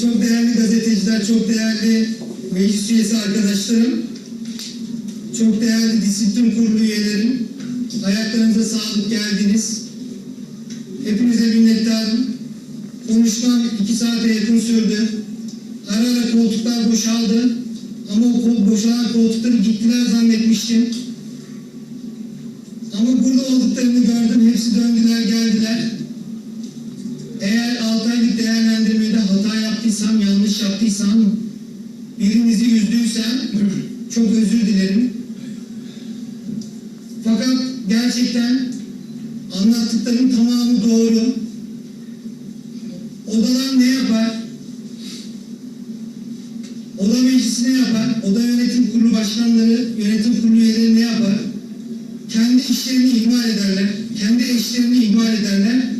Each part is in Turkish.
çok değerli gazeteciler, çok değerli meclis üyesi arkadaşlarım, çok değerli disiplin kurulu üyelerim, ayaklarınıza sağlık geldiniz. Hepinize minnettarım. Konuşmam iki saate yakın sürdü. Ara ara koltuklar boşaldı. Ama o boşalan koltukları gittiler zannetmiştim. Ama burada olduklarını gördüm. Hepsi döndüler geldiler. Yaptıysam, yanlış yaptıysam, birinizi üzdüysem çok özür dilerim. Fakat gerçekten anlattıklarım tamamı doğru. Odalar ne yapar? Oda meclisi ne yapar? Oda yönetim kurulu başkanları, yönetim kurulu üyeleri ne yapar? Kendi işlerini ihmal ederler. Kendi eşlerini ihmal ederler.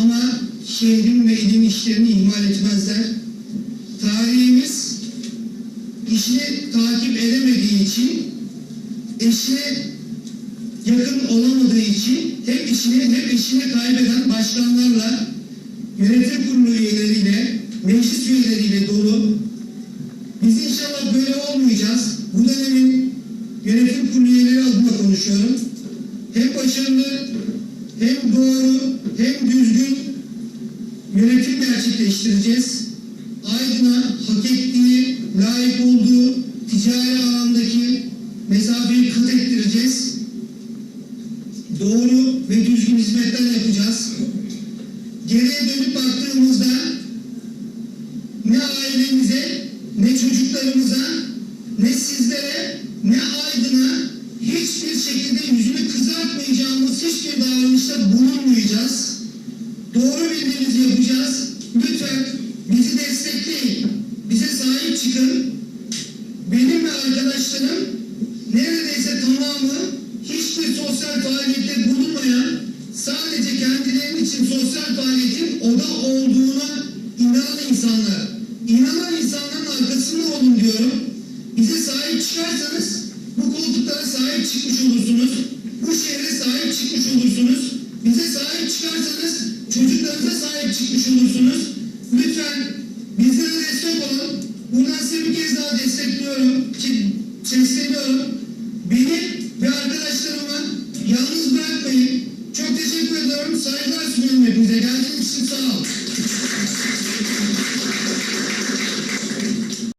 Ama şehrin ve ilin işlerini ihmal etmezler. Tarihimiz işini takip edemediği için eşine yakın olamadığı için hem işini hem eşini kaybeden başkanlarla yönetim kurulu üyeleriyle meclis üyeleriyle dolu biz inşallah böyle olmayacağız. Bu dönemin yönetim kurulu üyeleri adına konuşuyorum. Hem başarılı, hem doğru, hem düzgün yönetim gerçekleştireceğiz. Aydın'a hak ettiği, layık olduğu ticari alandaki mesafeyi kat ettireceğiz. Doğru ve düzgün hizmetler yapacağız. Geriye dönüp baktığımızda ne ailemize, ne çocuklarımıza, ne sizlere, ne Aydın'a hiçbir şekilde yüzünü kızartmayacağımız hiçbir davranışta bulunmayacağız. Doğru bildiğimizi yapacağız. Lütfen bizi destekleyin. Sahip çıkın. Benim ve arkadaşlarım neredeyse tamamı hiçbir sosyal faaliyette bulunmayan sadece kendilerinin için sosyal faaliyetin oda olduğuna inanan insanlar. İnanan insanların arkasında olun diyorum. Bize sahip çıkarsanız bu koltuklara sahip çıkmış olursunuz. Bu şehre sahip çıkmış olursunuz. Bize sahip çıkarsanız çocuklarınıza sahip çıkmış olursunuz. Lütfen bizlere destek olun. Buradan size bir kez daha destekliyorum. Sesleniyorum. Beni ve arkadaşlarımı yalnız bırakmayın. Çok teşekkür ediyorum. Saygılar sunuyorum hepinize. Geldiğiniz için sağ olun.